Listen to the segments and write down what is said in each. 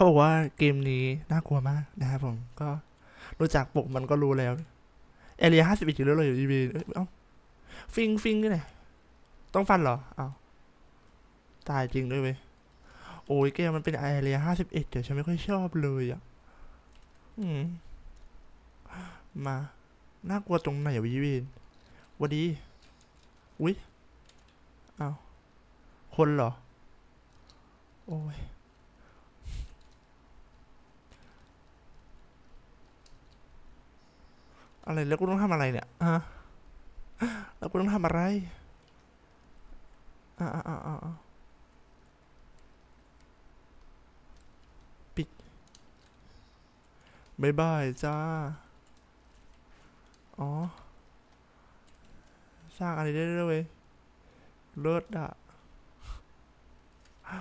เขาบอกว่าเกมนี้น่ากลัวมากนะครับผมก็รู้จักปกมันก็รู้แล้วเอเรียห้าสิบเอีกแล้วเลยอีวีเอ้ยเอ้าฟิงฟิงนี่ไหนต้องฟันเหรอเอ้าตายจริงด้วยเว้ยโอ้ยเกมมันเป็นเอเรียห้าสิบเอ็ดเดี๋ยวฉันไม่ค่อยชอบเลยอะอืมมาน่ากลัวตรงไหนวะอีวีหวัสดีอุ้ยเอ้าคนเหรอ โอ้ย อะไรแล้วกูต้องทำอะไรเนี่ยฮะแล้วกูต้องทำอะไรอ่าอ่าอ่าปิดบายบายจ้า อ๋อ สร้างอะไรได้ด้วยเวยเลิศอะเออ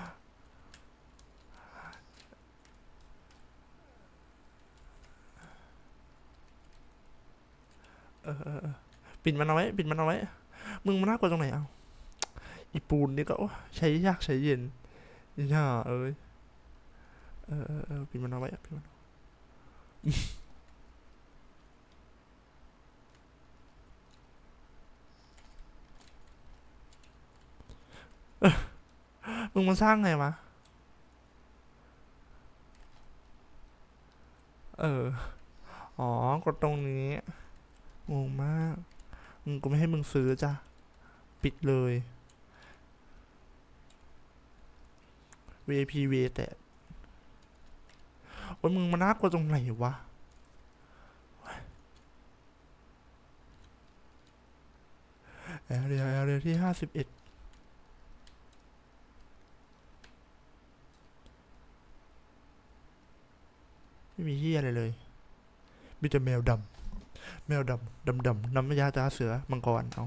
เออเออ ปิดมันเอาไว้ ปิดมันเอาไว้ มึงมันน่ากลัวตรงไหนเอาอีปูนนี่ก็ใช้ยากใช้เย็นย่าเอ้ยเออเออปิดมันเอาไว้ปิดมันเอาเออมึงมาสร้างไงวะ เออ อ๋อ กดตรงนี้ งงมากมึงกูไม่ให้มึงซื้อจ้ะ ปิดเลย VIP V แต่โอ้ยมึงมาน่ากลัวตรงไหนวะแอเรียแอเรียที่ห้าสิบเอ็ดไม่มีเฮียอะไรเลย มีแต่แมวดำ แมวดำดำดำน้ำยาตาเสือมังกรเอา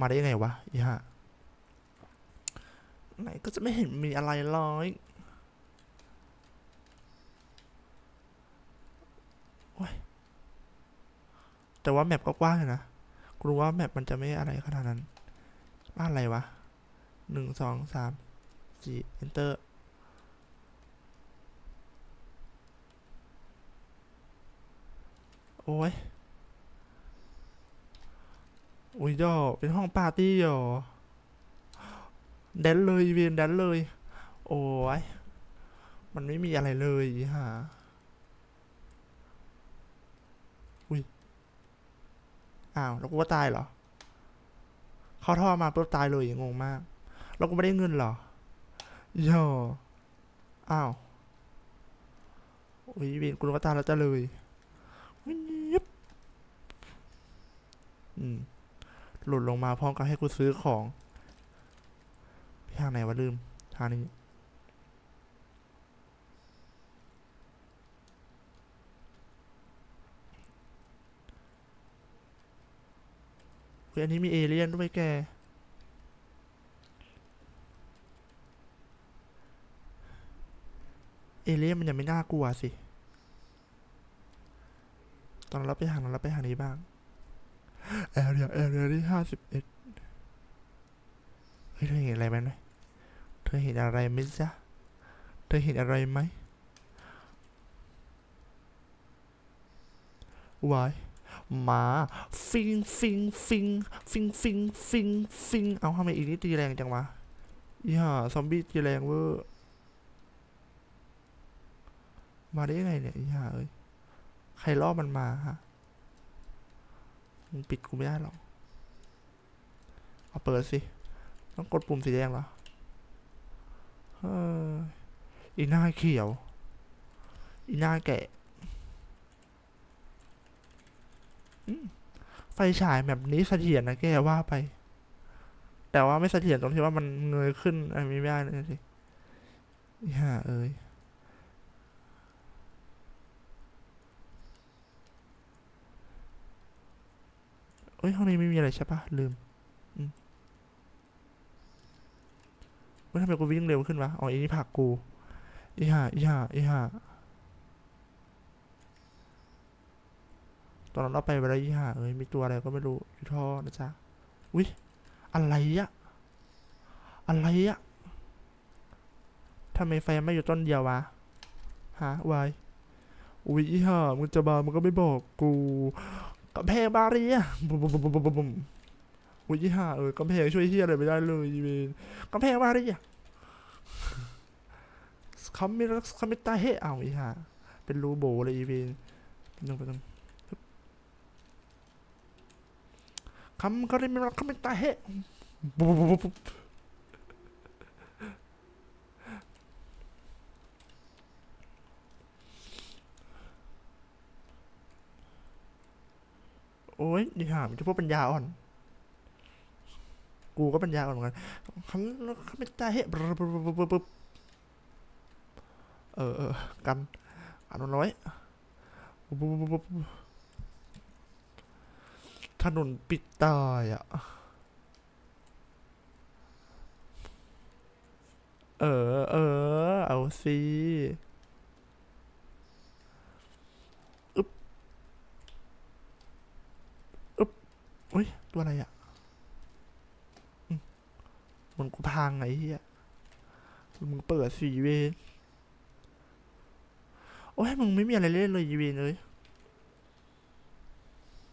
มาได้ยังไงวะอีห่าไหนก็จะไม่เห็นมีอะไรเลยโอ้ยแต่ว่าแมปก็กว้างนะกูรู้ว่าแมปมันจะไม่อะไรขนาดนั้นบ้านอะไรวะหนึ่งสองสามสี่ enter โอ้ย อุ้ยดอเป็นห้องปาร์ตี้เหรอแดนเลยเวียนแดนเลย โอ้ยมันไม่มีอะไรเลยฮะอุ้ย อ้าว แล้วกูว่าตายเหรอ เข้าท่อมาปุ๊บตายเลยงงมาก แล้วกูไม่ได้เงินเหรอย่ออ้าว อุ้ยเวียนกูนึกว่าตายแล้วจะเลยวิบอืม หล่นลงมาพร้อมกับให้กูซื้อของทางไหนวะลืมทางนี้เฮ้ยอันนี้มีเอเลี่ยนด้วยแกเอเลี่ยนมันยังไม่น่ากลัวสิ ตอนเราไปทางนั้นเราไปทางนี้บ้าง แอเรียแอเรียที่ห้าสิบเอ็ดเฮ้ยเธอเห็นอะไรไหมเนี่ยเธอเห็นอะไรไหมจ๊ะ เธอเห็นอะไรไหมวายหมา ฟิงฟิงฟิงฟิงฟิงฟิงฟิงเอาทำไมอีกนี่ตีแรงจังวะอีห่าซอมบี้ตีแรงเวอร์มาได้ยังไงเนี่ยอีห่าเอ้ย ใครล่อมันมาฮะ มึงปิดกูไม่ได้หรอก เอาเปิดสิ ต้องกดปุ่มสีแดงเหรออีหน้าเขียว อีหน้าแกะไฟฉายแบบนี้เสถียรนะแกว่าไป แต่ว่าไม่เสถียรตรงที่ว่ามันเงยขึ้นอะไรไม่ได้เลยสิอย่าเอ้ย เอ้ยห้องนี้ไม่มีอะไรใช่ปะลืมอืมเฮ้ยทำไมกูวิ่งเร็วขึ้นวะ อ๋ออีนี่ผักกู อีห่า อีห่า อีห่า ตอนนั้นเราไปเวลาอีห่าเอ้ย มีตัวอะไรก็ไม่รู้ อยู่ท่อนะจ๊ะวิอะไรอะอะไรอะทำไมไฟไม่อยู่ต้นเดียววะ ฮะวายอุ้ยอีห่ามึงจะมามึงก็ไม่บอกกู กำแพงบาเรียบุบบุบบุบบุบอุ้ยอีห่าเออกำแพงช่วยเฮียอะไรไม่ได้เลยอีเวนกำแพงบาเรียเขาไม่รักเขาไม่ตาเฮ้เอาอีห่าเป็นรูโบเลยอีเวนหนึ่งไปตรงคำก็ได้ไม่รักเขาไม่ตาเฮ้บุบบุบบุบ โอ้ยดีหามจะพวกปัญญาอ่อน กูก็ปัญญาอ่อนเหมือนกันคำคำเป็นใจเฮ้เออเออกันอันน้อยถนนปิดตายอะ เออ เออ เอาสิ อุ้ย ตัวอะไรอะมเหมันกูพังไงเฮียมึงเปิดสีเวนโอ้ยมึงไม่มีอะไรเล่นเลยอีเวนเลย